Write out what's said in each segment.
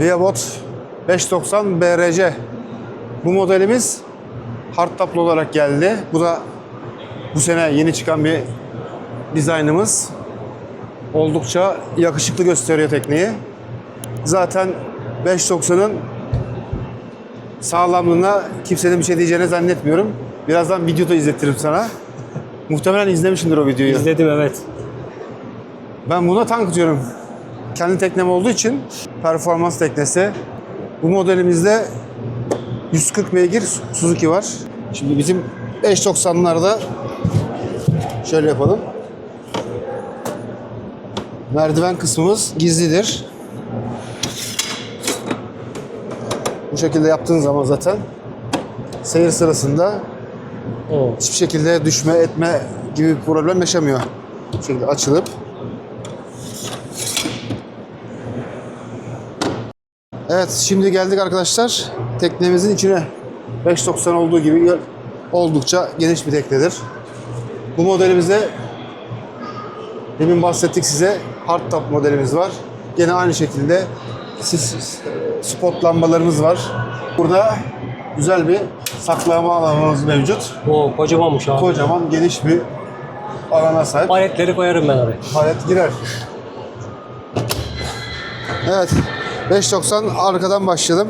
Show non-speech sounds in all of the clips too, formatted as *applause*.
Viabot 590 BRC. Bu modelimiz hardtoplu olarak geldi. Bu da bu sene yeni çıkan bir dizaynımız. Oldukça yakışıklı gösteriyor tekneyi. Zaten 590'ın sağlamlığına kimsenin bir şey diyeceğini zannetmiyorum. Birazdan videoda izletirim sana. Muhtemelen izlemişsindir o videoyu. İzledim evet. Ben buna tank diyorum. Kendi teknem olduğu için performans teknesi. Bu modelimizde 140 beygir Suzuki var. Şimdi bizim 590'larda şöyle yapalım. Merdiven kısmımız gizlidir. Bu şekilde yaptığın zaman zaten seyir sırasında Oo. hiçbir şekilde düşme etme gibi bir problem yaşamıyor. Bu şekilde açılıp Evet şimdi geldik arkadaşlar teknemizin içine 590 olduğu gibi oldukça geniş bir teknedir. Bu modelimizde demin bahsettik size hardtop modelimiz var. Gene aynı şekilde sis spot lambalarımız var. Burada güzel bir saklama alanımız mevcut. Oo, kocamanmış abi. Kocaman geniş bir alana sahip. Paletleri koyarım ben oraya. Hayat girer. Evet. 5.90 arkadan başlayalım.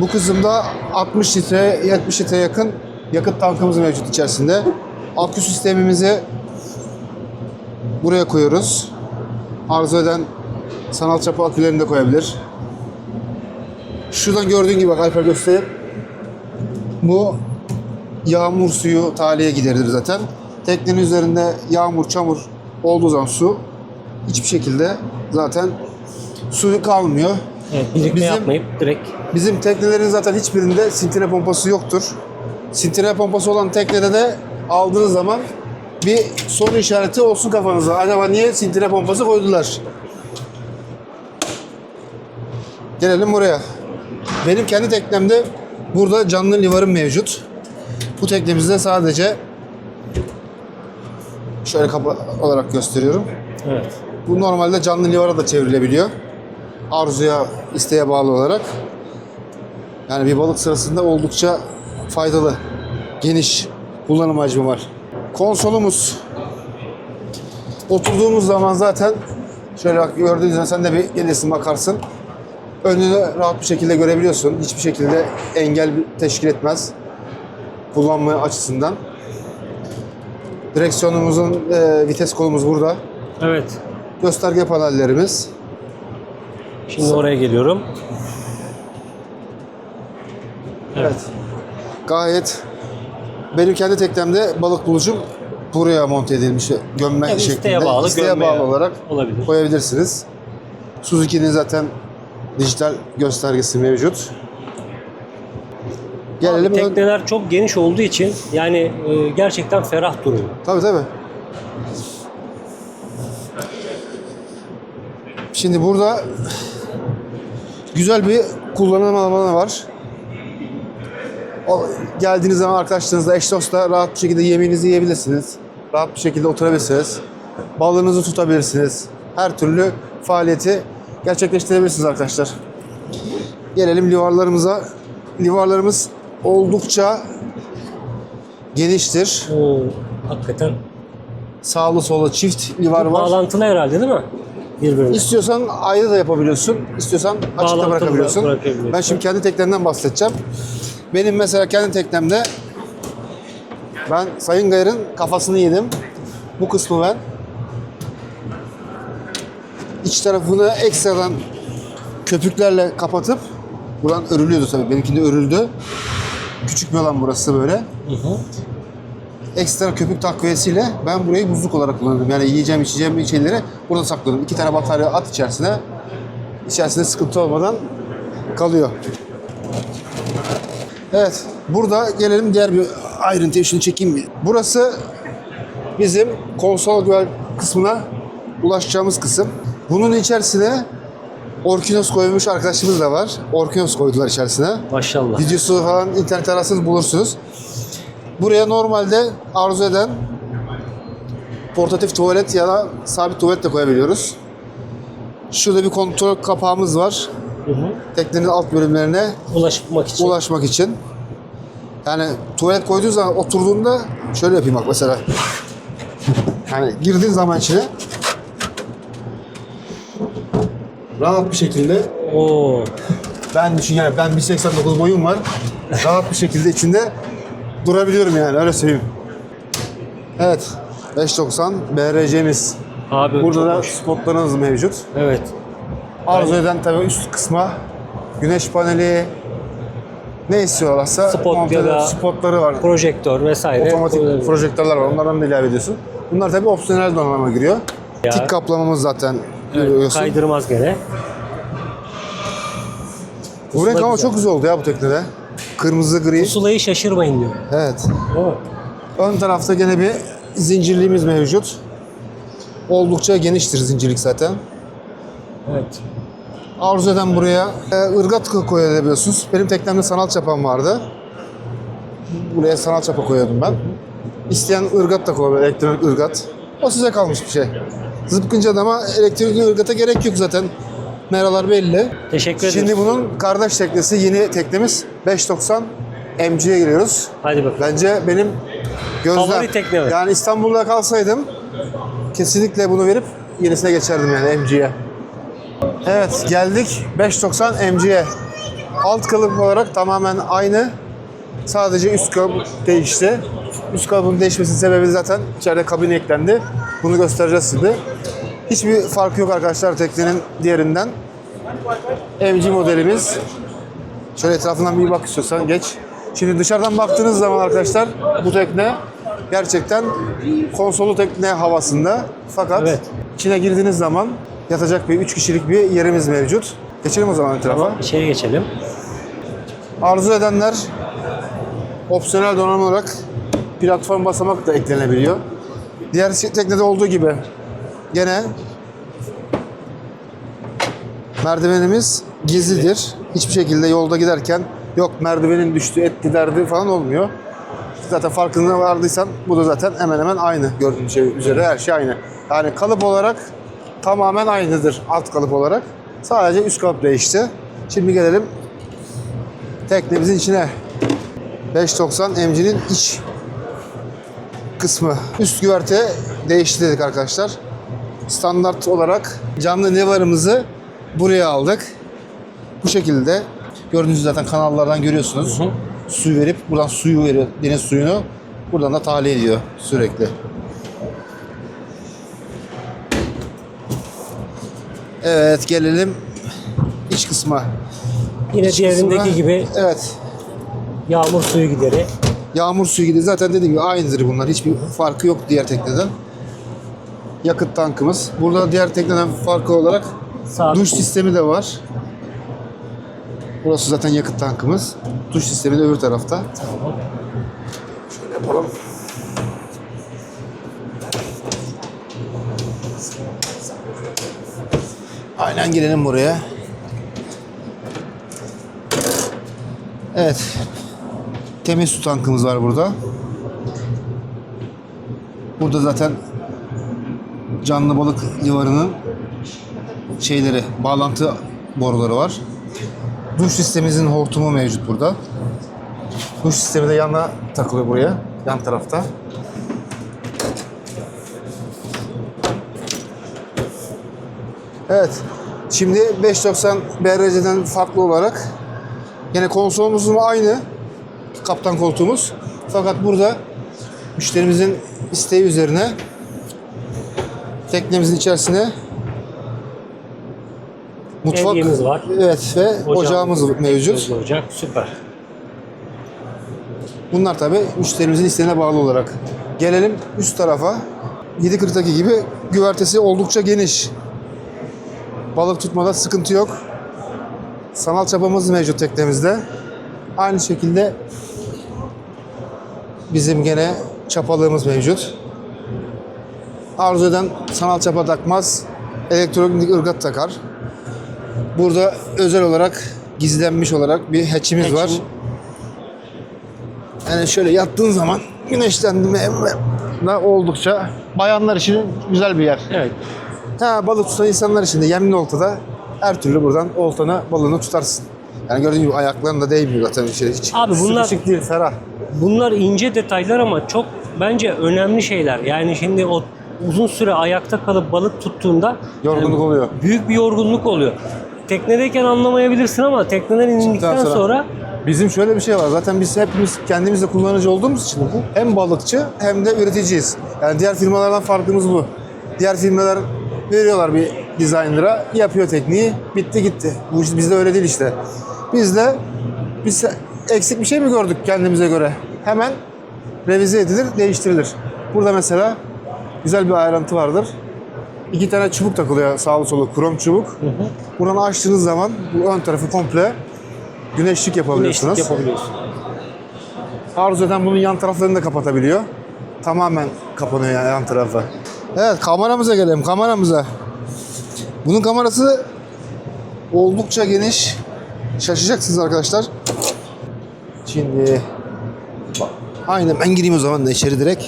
Bu kısımda 60 litre, 70 litre yakın yakıt tankımız mevcut içerisinde. Akü sistemimizi buraya koyuyoruz. Arzu eden sanal çapı akülerini de koyabilir. Şuradan gördüğün gibi bak Alper göstereyim. Bu yağmur suyu taliye giderilir zaten. Teknenin üzerinde yağmur, çamur olduğu zaman su hiçbir şekilde zaten suyu kalmıyor. Evet, birlikte Bizim- yapmayıp direkt Bizim teknelerin zaten hiçbirinde sintine pompası yoktur. Sintine pompası olan teknede de aldığınız zaman bir soru işareti olsun kafanızda. Acaba niye sintine pompası koydular? Gelelim buraya. Benim kendi teknemde burada canlı livarım mevcut. Bu teknemizde sadece şöyle kapa olarak gösteriyorum. evet. Bu normalde canlı livara da çevrilebiliyor. Arzuya, isteğe bağlı olarak. Yani bir balık sırasında oldukça faydalı, geniş kullanım hacmi var. Konsolumuz. Oturduğumuz zaman zaten şöyle bak gördüğünüz zaman sen de bir gelirsin bakarsın. Önünü rahat bir şekilde görebiliyorsun. Hiçbir şekilde engel teşkil etmez kullanma açısından. Direksiyonumuzun e, vites kolumuz burada. Evet. Gösterge panellerimiz. Şimdi oraya geliyorum. Evet. Gayet benim kendi teknemde balık bulucum buraya monte edilmiş gömme Evet, şeklinde. isteğe bağlı, İsteğe bağlı olarak olabilir. koyabilirsiniz. Suzuki'nin zaten dijital göstergesi mevcut. Gelelim ön- Tekneler çok geniş olduğu için yani e, gerçekten ferah duruyor. Tabii tabii. Şimdi burada güzel bir kullanım alanı var. O, geldiğiniz zaman arkadaşlarınızla eş dostla rahat bir şekilde yemeğinizi yiyebilirsiniz. Rahat bir şekilde oturabilirsiniz. Balığınızı tutabilirsiniz. Her türlü faaliyeti gerçekleştirebilirsiniz arkadaşlar. Gelelim livarlarımıza. Livarlarımız oldukça geniştir. Oo, hakikaten Sağlı sollu çift livar var. bağlantılı herhalde değil mi? Birbirine. İstiyorsan ayrı da yapabiliyorsun. İstiyorsan açıkta Bağlantılı bırakabiliyorsun. bırakabiliyorsun. Ben şimdi kendi teknemden bahsedeceğim. Benim mesela kendi teknemde ben Sayın Gayır'ın kafasını yedim. Bu kısmı ben. İç tarafını ekstradan köpüklerle kapatıp buradan örülüyordu tabii. Benimkinde örüldü. Küçük bir alan burası böyle. Hı hı. ekstra köpük takviyesiyle ben burayı buzluk olarak kullandım. Yani yiyeceğim içeceğim şeyleri burada sakladım. İki tane batarya at içerisine. İçerisinde sıkıntı olmadan kalıyor. Evet. Burada gelelim diğer bir ayrıntıya. Şunu çekeyim bir. Burası bizim konsol güvel kısmına ulaşacağımız kısım. Bunun içerisine Orkinos koymuş arkadaşımız da var. Orkinos koydular içerisine. Maşallah. Videosu falan internet ararsanız bulursunuz. Buraya normalde arzu eden portatif tuvalet ya da sabit tuvalet de koyabiliyoruz. Şurada bir kontrol kapağımız var. Hı hı. Teknenin alt bölümlerine Ulaşmak için. ulaşmak için. Yani tuvalet koyduğun zaman oturduğunda şöyle yapayım bak mesela. Yani girdiğin zaman içine rahat bir şekilde Oo. ben düşün yani ben 1.89 boyum var. rahat bir şekilde içinde durabiliyorum yani öyle söyleyeyim. Evet. 5.90 BRC'miz. Abi Burada da hoş. spotlarımız mevcut. Evet. Arzu eden tabii üst kısma güneş paneli ne istiyorlarsa Spot ya da spotları var. Projektör vesaire. Otomatik projektörler var. Onlardan da ilave ediyorsun. Bunlar tabii opsiyonel donanıma giriyor. Ya. Tik kaplamamız zaten Evet, görüyorsun. kaydırmaz gene. Bu renk ama güzel. çok güzel oldu ya bu teknede. Kırmızı gri. Pusulayı şaşırmayın diyor. Evet. Ön tarafta gene bir zincirliğimiz mevcut. Oldukça geniştir zincirlik zaten. Evet. Arzu eden buraya e, ırgat koyabiliyorsunuz. Benim teknemde sanal çapam vardı. Buraya sanal çapa koyuyordum ben. İsteyen ırgat da koyabilir, elektronik ırgat. O size kalmış bir şey. Zıpkınca da ama elektronik ırgata gerek yok zaten. Meralar belli. Teşekkür ederim. Şimdi bunun kardeş teknesi yeni teknemiz 590 MG'ye giriyoruz. Hadi bakalım. Bence benim gözlem. Favori tekne mi? Yani İstanbul'da kalsaydım kesinlikle bunu verip yenisine geçerdim yani MG'ye. Evet geldik 590 MG'ye. Alt kalıp olarak tamamen aynı. Sadece üst kalıp değişti. Üst kalıbın değişmesinin sebebi zaten içeride kabin eklendi. Bunu göstereceğiz şimdi. Hiçbir farkı yok arkadaşlar teknenin diğerinden. MG modelimiz. Şöyle etrafından bir bak istiyorsan geç. Şimdi dışarıdan baktığınız zaman arkadaşlar bu tekne gerçekten konsolu tekne havasında. Fakat Evet. içine girdiğiniz zaman yatacak bir 3 kişilik bir yerimiz mevcut. Geçelim o zaman etrafa. İçeri geçelim. Arzu edenler opsiyonel donanım olarak platform basamak da eklenebiliyor. Diğer teknede olduğu gibi gene merdivenimiz gizlidir. Hiçbir şekilde yolda giderken yok merdivenin düştü etti derdi falan olmuyor. Zaten farkında vardıysan bu da zaten hemen hemen aynı gördüğün şey üzere her şey aynı. Yani kalıp olarak tamamen aynıdır alt kalıp olarak. Sadece üst kalıp değişti. Şimdi gelelim teknemizin içine 590 MG'nin iç kısmı. Üst güverte değişti dedik arkadaşlar. Standart olarak canlı nevarımızı buraya aldık. Bu şekilde gördüğünüz zaten kanallardan görüyorsunuz. Hı hı. Su verip buradan suyu veriyor, deniz suyunu. Buradan da tahliye ediyor sürekli. Evet gelelim iç kısma. Yine İç diğerindeki kısmına- gibi Evet. yağmur suyu gideri. Yağmur suyu gibi zaten dediğim gibi aynıdır bunlar. Hiçbir farkı yok diğer tekneden. Yakıt tankımız. Burada diğer tekneden farkı olarak Sağ duş sistemi de var. Burası zaten yakıt tankımız. Duş sistemi de öbür tarafta. Tamam. Şöyle yapalım. Aynen girelim buraya. Evet. Temiz su tankımız var burada. Burada zaten canlı balık livarının şeyleri, bağlantı boruları var. Duş sistemimizin hortumu mevcut burada. Duş sistemi de yana takılıyor buraya, yan tarafta. Evet, şimdi 590 BRC'den farklı olarak yine konsolumuzun aynı, kaptan koltuğumuz. Fakat burada müşterimizin isteği üzerine teknemizin içerisine mutfak Evyemiz var. Evet ve ocağımız mevcut. Közlü Ocak. Süper. Bunlar tabi müşterimizin isteğine bağlı olarak. Gelelim üst tarafa. 740'taki gibi güvertesi oldukça geniş. Balık tutmada sıkıntı yok. Sanal çapamız mevcut teknemizde. Aynı şekilde bizim gene çapalığımız mevcut. Arzu eden sanal çapa takmaz. Elektronik ırgat takar. Burada özel olarak gizlenmiş olarak bir hatch'imiz var. Yani şöyle yattığın zaman güneşlendirme da oldukça bayanlar için güzel bir yer. Evet. Ha, balık tutan insanlar için de yemli oltada her türlü buradan oltana balığını tutarsın. Yani gördüğün gibi ayakların da değmiyor zaten içeri hiç. Abi bunlar- Sıkışık değil, ferah. Bunlar ince detaylar ama çok bence önemli şeyler. Yani şimdi o uzun süre ayakta kalıp balık tuttuğunda Yorgunluk oluyor. büyük bir yorgunluk oluyor. Teknedeyken anlamayabilirsin ama tekneden indikten sonra- sonra Bizim şöyle bir şey var. Zaten biz hepimiz kendimiz de kullanıcı olduğumuz için hem balıkçı hem de üreticiyiz. Yani diğer firmalardan farkımız bu. Diğer firmalar veriyorlar bir designer'a, yapıyor tekniği, bitti gitti. Bu bizde öyle değil işte. Bizde biz eksik bir şey mi gördük kendimize göre? Hemen revize edilir, değiştirilir. Burada mesela güzel bir ayrıntı vardır. İki tane çubuk takılıyor sağlı solu, krom çubuk. Buradan açtığınız zaman bu ön tarafı komple güneşlik yapabiliyorsunuz. güneşlik yapabiliyorsun. Arzu eden bunun yan taraflarını da kapatabiliyor. Tamamen kapanıyor yani yan tarafı. Evet kameramıza gelelim kameramıza. Bunun kamerası oldukça geniş. Şaşacaksınız arkadaşlar. Şimdi bak, aynen ben gireyim o zaman da içeri direkt.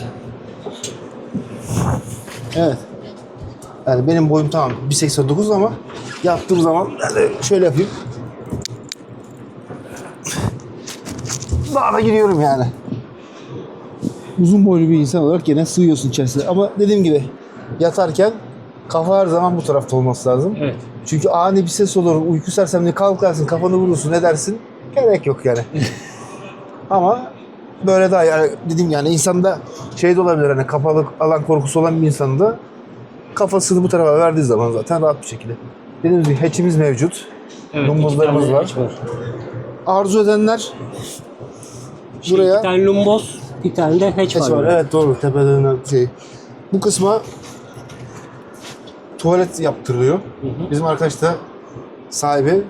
Evet. Yani benim boyum tamam 1.89 ama yaptığım zaman şöyle yapayım. Daha da giriyorum yani. Uzun boylu bir insan olarak gene sığıyorsun içerisine. Ama dediğim gibi yatarken kafa her zaman bu tarafta olması lazım. Evet. Çünkü ani bir ses olur, uyku sersemliği kalkarsın, kafanı vurursun, ne dersin? Gerek yok yani. *laughs* Ama böyle daha yani dediğim yani insanda şey de olabilir hani kapalı alan korkusu olan bir insanın da kafasını bu tarafa verdiği zaman zaten rahat bir şekilde. Dediğim gibi hatch'imiz mevcut. Evet, Lumbozlarımız var. var. Arzu edenler Şey, buraya Bir tane lumboz, bir tane de hatch, Hatch var. var. Evet doğru. Tepeden şey. Bu kısma tuvalet yaptırılıyor. Bizim arkadaş da sahibi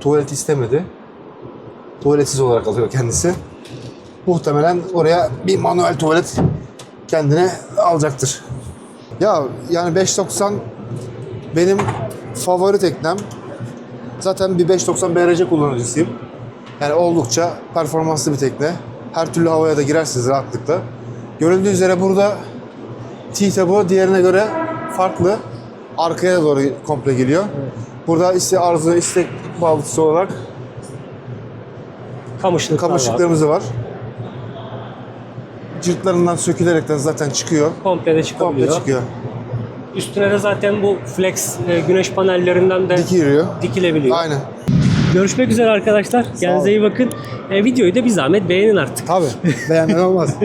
tuvalet istemedi. Tuvaletsiz olarak alıyor kendisi. Muhtemelen oraya bir manuel tuvalet kendine alacaktır. Ya yani 590 benim favori teknem. Zaten bir 590 BRC kullanıcısıyım. Yani oldukça performanslı bir tekne. Her türlü havaya da girersiniz rahatlıkla. Görüldüğü üzere burada T-Tab'ı diğerine göre farklı. Arkaya doğru komple geliyor. Burada ise arzu istek bağlısı olarak Kamışlıklar var. kamışlıklarımız var. Cırtlarından sökülerekten zaten çıkıyor. Komple de çıkabiliyor. Komple çıkıyor. Üstüne de zaten bu flex e, güneş panellerinden de Dikiliyor. dikilebiliyor. Aynen. Görüşmek üzere arkadaşlar. Kendinize iyi bakın. E, videoyu da bir zahmet beğenin artık. Tabii. Beğenmen olmaz. *laughs*